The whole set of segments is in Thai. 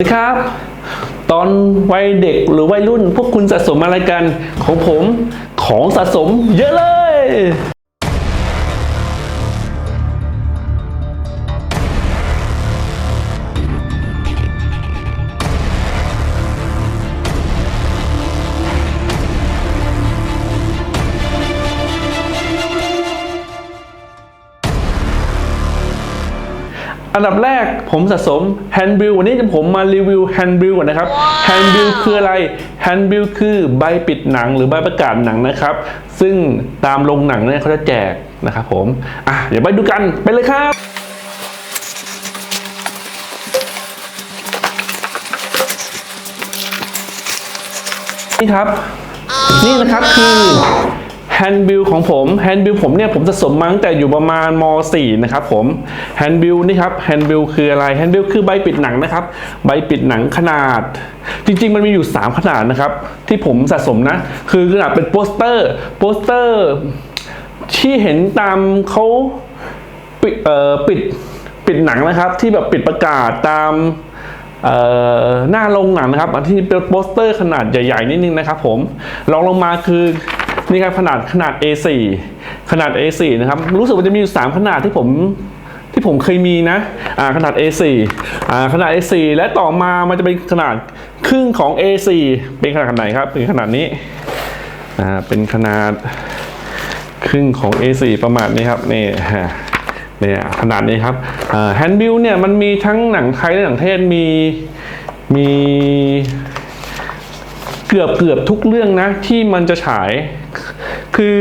สวัสดีครับ ตอนวัยเด็กหรือวัยรุ่นพวกคุณสะสมอะไรกัน ของผมของสะสมเยอะเลย อันดับแรกผมสะสมแฮนด์บิลวันนี้ผมมารีวิวแฮนด์บิลก่อนนะครับแฮนด์บิลคืออะไรแฮนด์บิลคือใบปิดหนังหรือใบประกาศหนังนะครับ ซึ่งตามโรงหนังเนี่ยเขาจะแจกนะครับผมอะเดี๋ยวไปดูกันไปเลยครับนี่ครับ นี่นะครับคือ แฮนด์บิลของผมแฮนด์บิลผมเนี่ยผมสะสมมาตั้งแต่อยู่ประมาณม .4 นะครับผมแฮนด์บิลนี่ครับแฮนด์บิลคืออะไรแฮนด์บิลคือใบปิดหนังนะครับ ใบปิดหนังขนาด จริง ๆ มันมีอยู่ 3 ขนาดนะครับ ที่ผมสะสมนะ คือขนาดเป็นโปสเตอร์โปสเตอร์ที่เห็นตามเขาปิดเอ่อปิดปิดหนังนะครับ ที่แบบปิดประกาศตามหน้าโรงหนังนะครับอันที่เป็นโปสเตอร์ขนาดใหญ่ ๆนิดนึงนะครับผมรองลงมาคือ นี่ครับขนาดขนาด A4 ขนาด A4 นะครับรู้สึกว่าจะมีอยู่3ขนาดที่ผมที่ผมเคยมีนะอ่าขนาด A4 อ่าขนาด A4 และต่อมามันจะเป็นขนาดครึ่งของ A4 เป็นขนาดไหนครับเป็นขนาดนี้อ่าเป็นขนาดครึ่งของ A4 ประมาณนี้ครับนี่ฮะเนี่ยขนาดนี้ครับแฮนด์บิลเนี่ยมันมีทั้งหนังไทยและหนังเทศมีมีเกือบเกือบทุกเรื่องนะที่มันจะฉาย คือ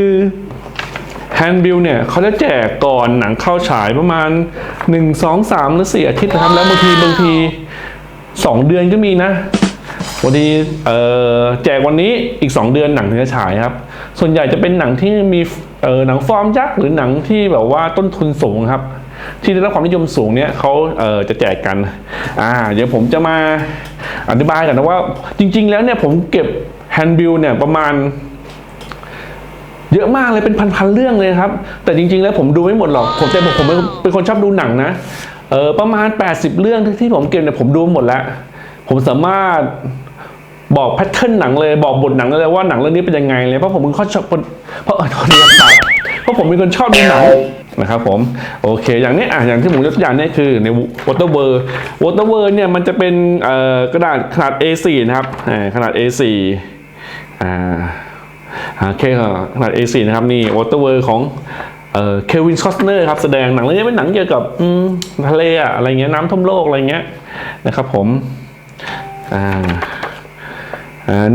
แฮนด์บิลเนี่ยเขาจะแจกก่อนหนังเข้าฉายประมาณ 1 2 3 หรือ 4 อาทิตย์นะครับแล้วบางทีบางที 2 เดือนก็มีนะวันนี้แจกวันนี้อีก 2 เดือนหนังถึงจะฉายครับ ส่วนใหญ่จะเป็นหนังที่มีหนังฟอร์มยักษ์หรือหนังที่แบบว่าต้นทุนสูงครับ ที่ได้รับความนิยมสูงเนี่ยเขาเจะแจกกันอ่าเดี๋ยวผมจะมาอธิบายกันนะว่าจริง ๆ แล้วเนี่ยผมเก็บแฮนด์บิลเนี่ยประมาณ เยอะมากเลยเป็นพันๆเรื่องเลยครับ แต่จริงๆแล้วผมดูไม่หมดหรอก ผมแต่ผมผมเป็นคนชอบดูหนังนะเออประมาณ 80 เรื่องที่ผมเก็บเนี่ยผมดูหมดแล้ว ผมสามารถบอกแพทเทิร์นหนังเลยบอกบทหนังเลยว่าหนังเรื่องนี้เป็นยังไงเลยเพราะผมเป็นคนชอบเพราะเออโทษทีครับเพราะผมเป็นคนชอบดูหนังนะครับผมโอเคอย่างนี้อะอย่างที่ผมยกตัวอย่างเนี่ยคือใน Waterworld Waterworld เนี่ยมันจะเป็นเอ่อกระดาษขนาด A4 นะครับอ่าขนาด A4 อ่า เคครับขนาด A4 นะครับนี่ Waterworld ของเควินคอสเนอร์ครับแสดงหนังเรื่องนี้เป็นหนังเกี่ยวกับทะเลอะอะไรเงี้ยน้ำท่วมโลกอะไรเงี้ยนะครับผม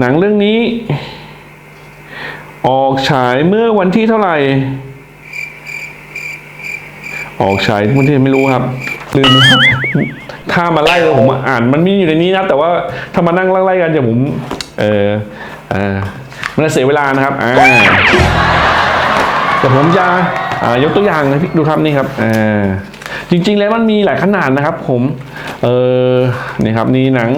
หนังเรื่องนี้ ออกฉายเมื่อวันที่เท่าไหร่ ออกฉายวันที่ไม่รู้ครับลืมถ้ามาไล่เลยผมอ่านมันมีอยู่ในนี้นะแต่ว่าถ้ามานั่งไล่ๆกันเดี๋ยวผม เออเออ มันจะเสียเวลานะครับอ่าแต่ผมจะอ่ายกตัวอย่างนะพี่ดูครับนี่ครับอ่าจริง ๆ แล้วมันมีหลายขนาดนะครับ ผมเออนี่ครับนี่หนัง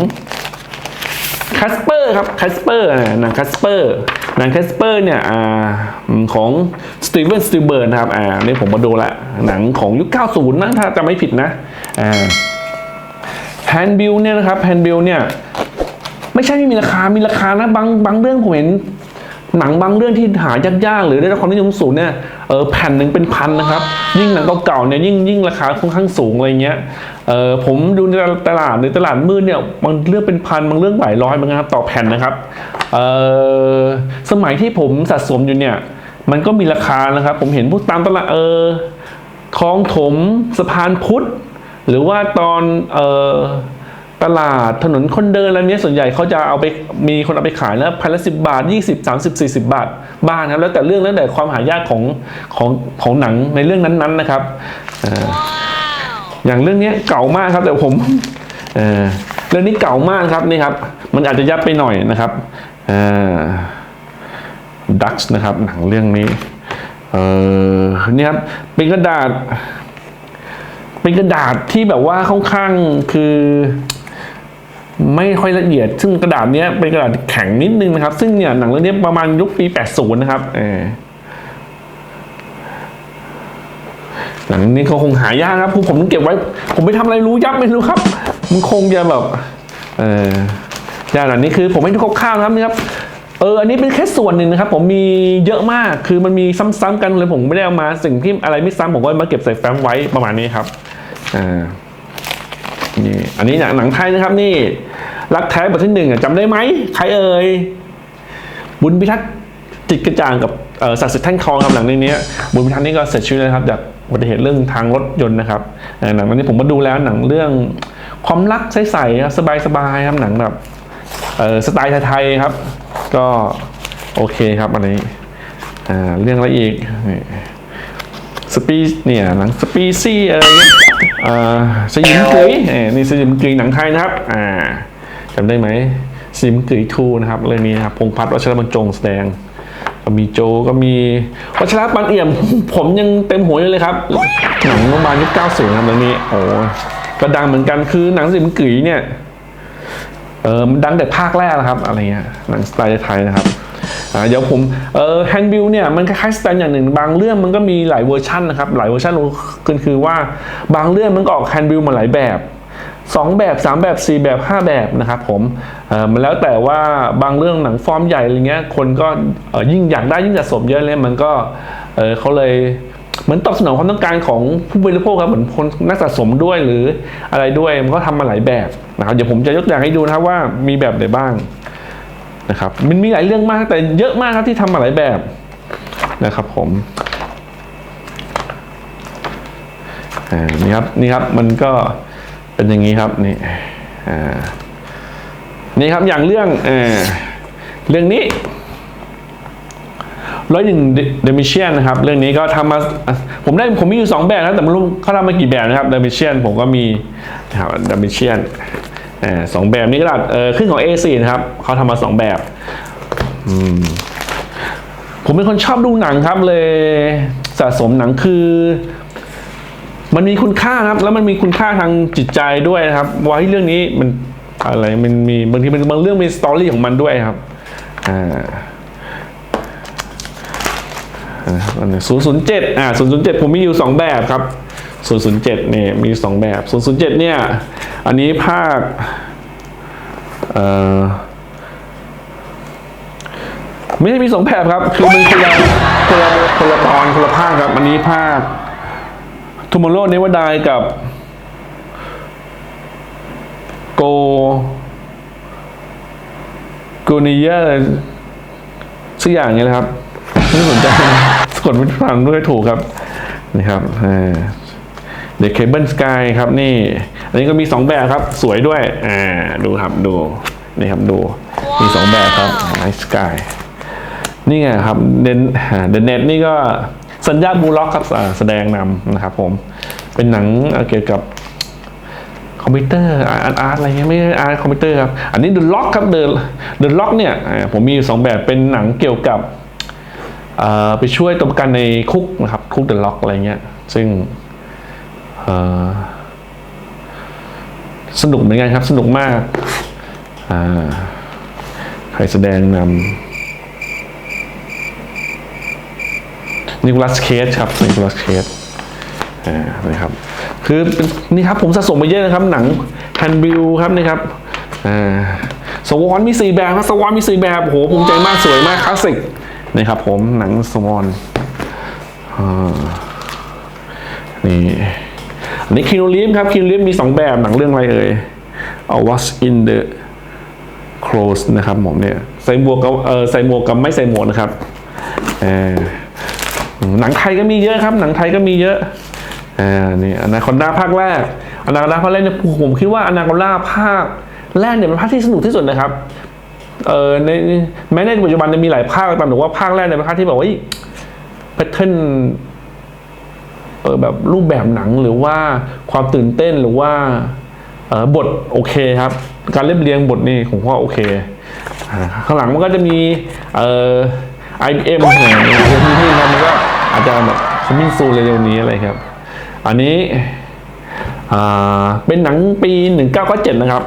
คัสเปอร์ครับคัสเปอร์หนังคัสเปอร์หนังคัสเปอร์เนี่ยอ่าของสตีเวนสตีเบิร์นครับอ่านี่ผมมาดูละหนังของยุค 90 นะถ้าจำไม่ผิดนะอ่าแฮนด์บิลเนี่ยนะครับแฮนด์บิลเนี่ยไม่ใช่ไม่มีราคา มีราคานะบางบางเรื่องผมเห็น หนังบางเรื่องที่หายากๆหรือได้รับความนิยมสูงเนี่ยเออแผ่นหนึ่งเป็นพันนะครับ ยิ่งหนังเก่าๆเนี่ยยิ่งยิ่งราคาค่อนข้างสูงอะไรเงี้ยเออผมดูในตลาดในตลาดมืดเนี่ยบางเรื่องเป็นพันบางเรื่องหลายร้อยเหมือนกันครับต่อแผ่นนะครับเออสมัยที่ผมสะสมอยู่เนี่ยมันก็มีราคานะครับ ผมเห็นพวกตามตลาดเออคลองถมสะพานพุทธหรือว่าตอนเออ ตลาดถนนคนเดินอะไรเนี้ยส่วนใหญ่เขาจะเอาไปมีคนเอาไปขายแล้วพันละสิบาทยี่สิบสามสิบสี่สิบาทบ้างครับแล้วแต่เรื่องแล้วแต่ความหายากของของของหนังในเรื่องนั้นๆนะครับเอ่ออย่างเรื่องเนี้ยเก่ามากครับแต่ผมเอ่อเรื่องนี้เก่ามากครับนี่ครับมันอาจจะยับไปหน่อยนะครับดักส์นะครับหนังเรื่องนี้เออนี่ครับเป็นกระดาษ เป็นกระดาษที่แบบว่าค่อนข้างคือ ไม่ค่อยละเอียด ซึ่งกระดาษนี้เป็นกระดาษแข็งนิดนึงนะครับ ซึ่งเนี่ยหนังเรื่องนี้ประมาณยุคปี 80 นะครับหนังนี้เขาคงหายากครับผมผมเก็บไว้ ผมไปทำอะไรรู้ยับไม่รู้ครับ มันคงจะแบบ เอออย่างอันนี้คือผมให้ดูคร่าวๆนะครับนี่ครับเออ อันนี้เป็นแค่ส่วนหนึ่งนะครับ ผมมีเยอะมาก คือมันมีซ้ำๆกันเลยผมไม่ได้เอามา สิ่งที่อะไรไม่ซ้ำผมก็มาเก็บใส่แฟ้มไว้ประมาณนี้ครับ อ่า นี่อันนี้หนังหนังไทยนะครับนี่ รักแท้บทที่หนึ่งจำได้ไหมใครเอ่ยบุญพิทักษ์จิตกระจ่างกับศักดิ์สิทธิ์แท่งทองครับหลังเรื่องนี้บุญพิทักษ์นี่ก็เสียชีวิตแล้วนะครับจากอุบัติเหตุเรื่องทางรถยนต์นะครับหนังนี้ผมมาดูแล้วหนังเรื่องความรักใสๆครับสบายๆครับหนังแบบสไตล์ไทยๆครับ ก็โอเคครับอันนี้เรื่องอะไรอีกสปีเนี่ยหนังสปีซี่อะไรเงี้ย สยิมกึยนี่สยิมกึยหนังไทยนะครับอ่าจำได้ไหมซิมกึ๋ยทูนะครับเรื่องนี้นะครับพงพัฒน์วัชรบรรจงแสดงก็มีโจก็มีวัชรปันเอี่ยม ผมยังเต็มหัวอยู่เลยครับหนังประมาณยุค90ครับเรื่องนี้โอ้ก็ดังเหมือนกันคือหนังซิมกึ๋ยเนี่ยเออมันดังแต่ภาคแรกนะครับอะไรเงี้ยหนังสไตล์ไทยนะครับ เดี๋ยวผมเออแฮนด์บิลเนี่ยมันคล้ายๆสแตนอย่างหนึ่ง บางเรื่องมันก็มีหลายเวอร์ชันนะครับ หลายเวอร์ชันคือคือว่าบางเรื่องมันก็ออกแฮนด์บิลมาหลายแบบสองแบบสามแบบสี่แบบห้าแบบนะครับผมเออมันแล้วแต่ว่าบางเรื่องหนังฟอร์มใหญ่อะไรเงี้ยคนก็ยิ่งอยากได้ยิ่งสะสมเยอะเลยมันก็เออเขาเลยเหมือนตอบสนองความต้องการของผู้บริโภคครับเหมือนคนนักสะสมด้วยหรืออะไรด้วยมันก็ทำมาหลายแบบนะครับเดี๋ยวผมจะยกตัวอย่างให้ดูนะครับว่ามีแบบไหนบ้าง นะครับมันมีหลายเรื่องมากแต่เยอะมากครับที่ทำมาหลายแบบนะครับผมอ่านี่ครับนี่ครับมันก็เป็นอย่างนี้ครับนี่อ่านี่ครับอย่างเรื่องเอเรื่องนี้ร้อยหนึ่งเดมิเชียนนะครับ เรื่องนี้ก็ทำมาผมได้ผมมีอยู่สองแบบนะแต่ไม่รู้เขาทำมากี่แบบนะครับเดมิเชียนผมก็มีนะครับเดมิเชียน สองแบบนี้ก็ได้เออขึ้นของ A4 นะครับเขาทำมาสองแบบอืมผมเป็นคนชอบดูหนังครับเลยสะสมหนังคือ มันมีคุณค่านะครับ แล้วมันมีคุณค่าทางจิตใจด้วยนะครับว่าเรื่องนี้มันอะไรมันมีบางทีมันบางเรื่องมีสตอรี่ของมันด้วยครับอ่าศูนย์ศูนย์เจ็ดอ่าศูนย์ศูนย์เจ็ดผมมีอยู่สองแบบครับ ศูนย์ศูนย์เจ็ดเนี่ยมีสองแบบศูนย์ศูนย์เนี่ย อันนี้ภาคเอ่อไม่ได้มีสองแบบครับ คือมันคนละคนละคนละตอนคนละภาคครับ อันนี้ภาค Tomorrow Never Die กับ Go Go n i y a สักอย่างเงี้ยนะครับ ไม่สนใจสะกดไม่ฟังด้วยถูกครับนี่ครับเด็ กเคเบิลสกายครับนี่ อันนี้ก็มีสองแบบครับสวยด้วย อ่าดูครับดูนี่ครับดูมีสองแบบครับไนสกายนี่ไงครับเดนเดนเน็ตนี่ก็สัญญาบูล็อกครับแสดงนำนะครับผมเป็นหนังเกี่ยวกับคอมพิวเตอร์อาร์ตอาร์ตอะไรเงี้ยไม่ใช่อาร์ตคอมพิวเตอร์ครับ อันนี้ The Lock ครับ The The Lock เนี่ยผมมีอยู่สองแบบเป็นหนังเกี่ยวกับไปช่วยตัวประกันในคุกนะครับคุก The Lock อะไรเงี้ยซึ่ง สนุกเหมือนกันครับ สนุกมากาใครแสดงนำนิโคลัสเคสครับนิโคลัสเคสอ่านะครับ คือนี่ครับผมสะสมมาเยอะนะครับ หนังฮันบิลครับนี่ครับสวอนมีสี่แบบครับสวอนมีสี่แบบโหภูมิใจมากสวยมากคลาสสิกนี่ครับผมหนังสวอนอนี่ อันนี้คิโนลิฟครับคิโนลิฟมีสองแบบหนังเรื่องอะไรเอ่ย A What's in the Clothes นะครับผมเนี่ยใส่หมวกกับเออใส่หมวกกับไม่ใส่หมวกนะครับเออหนังไทยก็มีเยอะครับ หนังไทยก็มีเยอะอ่านี่อนาคอนดาภาคแรกอนาคอนดาภาคแรกเนี่ยผมคิดว่าอนาคอนดาภาคแรกเนี่ยเป็นภาคที่สนุกที่สุดนะครับเออในแม้ในปัจจุบันจะมีหลายภาคก็ตามแต่ว่าภาคแรกเนี่ยเป็นภาคที่แบบว่าแพทเทิร์น เออแบบรูปแบบหนังหรือว่าความตื่นเต้นหรือว่าเออบทโอเคครับ การเรียบเรียงบทนี่ผมว่าโอเค ข้างหลังมันก็จะมีเอ่อ IBM เนี่ยที่นี่ครับมันก็อาจจะแบบคอมมินซูเร็วๆนี้อะไรครับ อันนี้อ่าเป็นหนังปี 1997 นะครับ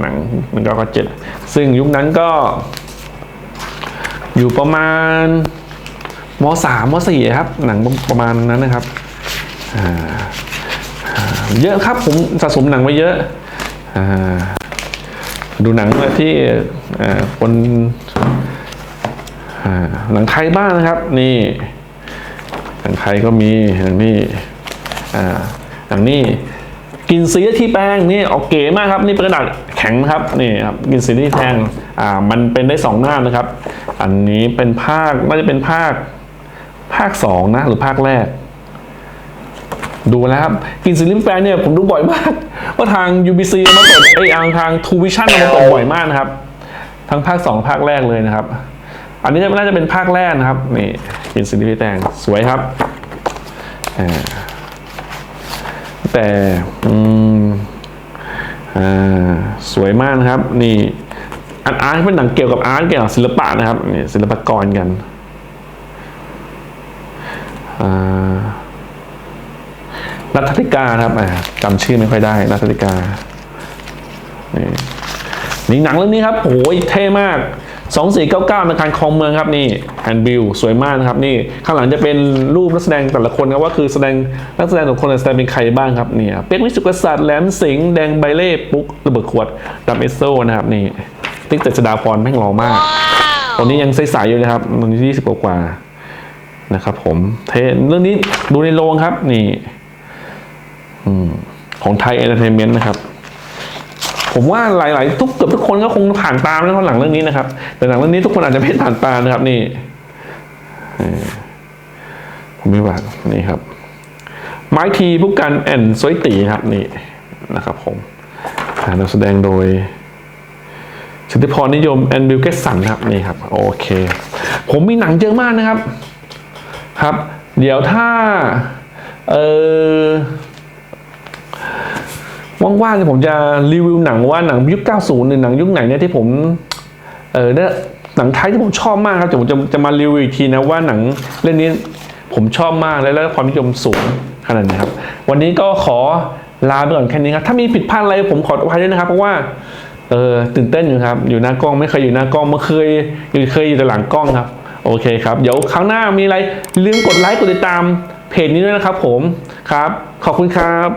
หนัง 1997 ซึ่งยุคนั้นก็ อยู่ประมาณมสามมสี่ครับ หนังประมาณนั้นนะครับ เยอะครับผมสะสมหนังไว้เยอะอดูหนังที่คนหนังไทยบ้างนะครับ นี่หนังไทยก็มีอย่างนี้อ่าอย่างนี้กินสีที่แป้งนี่ออกเก๋มากครับ นี่เป็นกระดาษแข็งนะครับนี่ครับกินสีที่แป้งอ่ามันเป็นได้สองหน้านะครับ อันนี้เป็นภาคน่าจะเป็นภาคภาคสองนะหรือภาคแรก ดูแล้วครับกินซีรีส์แฟนเนี่ยผมดูบ่อยมากว่าทาง UBC มาเปิดไอ้ยทางทาง True Vision มาเปิดบ่อยมากนะครับ ทั้งภาคสองภาคแรกเลยนะครับ อันนี้น่าจะเป็นภาคแรกนะครับนี่กินซีรีส์แตงสวยครับแต่อืมสวยมากนะครับ นี่อันอาร์ตเป็นหนังเกี่ยวกับอาร์ตเกี่ยวกับศิลปะนะครับนี่ศิลปกรกันอ่า นัทธิกานะครับอ่าจำชื่อไม่ค่อยได้นัทธิกานี่นี่หนังเรื่องนี้ครับโอ้ยเท่มาก 2499ในการคลองเมืองครับนี่แอนบิลสวยมากนะครับนี่ข้างหลังจะเป็นรูปนักแสดงแต่ละคนครับว่าคือแสดงนักแสดงแต่ละคนแสดงเป็นใครบ้างครับเนี่ยเป๊กวิสุทธิกษัตริย์แหลมสิงห์แดงใบเล่ปุ๊กระเบิดขวดดัมเอสโซนะครับนี่ติ๊กเจษดาพรแม่งหล่อมากตอนนี้ยังใสๆอยู่เลยครับตอนนี้ยี่สิบกว่าๆนะครับผมเทเรื่องนี้ดูในโรงครับนี่ ของไทยเอนเตอร์เทนเมนต์นะครับ ผมว่าหลาย ๆ ทุกเกือบทุกคนก็คงผ่านตามแล้วหลังเรื่องนี้นะครับ แต่หลังเรื่องนี้ทุกคนอาจจะไม่ผ่านตามนะครับ นี่ผมไม่ว่านี่ครับ ไม้ทีผู้กันแอนซอยตีครับนี่นะครับ ผมอ่านักแสดงโดยสิทธิพรนิยมแอนบิลเกสันครับนี่ครับ โอเค ผมมีหนังเยอะมากนะครับ ครับ เดี๋ยวถ้า เออ ว่างๆเนี่ยผมจะรีวิวหนังว่าหนังยุค 90 หรือหนังยุคไหนเนี่ยที่ผม เออเนี่ยหนังไทยที่ผมชอบมากครับเดี๋ยวผมจะจะมารีวิวอีกทีนะว่าหนังเรื่องนี้ผมชอบมากและและความนิยมสูงขนาดนี้ครับ วันนี้ก็ขอลาไปก่อนแค่นี้ครับ ถ้ามีผิดพลาดอะไรผมขออภัยด้วยนะครับ เพราะว่าเออตื่นเต้นอยู่ครับ อยู่หน้ากล้องไม่เคยอยู่หน้ากล้องไม่เคยอยู่เคยอยู่แต่หลังกล้องครับ โอเคครับ เดี๋ยวครั้งหน้ามีอะไรลืมกดไลค์กดติดตามเพจนี้ด้วยนะครับ ผมครับ ขอบคุณครับ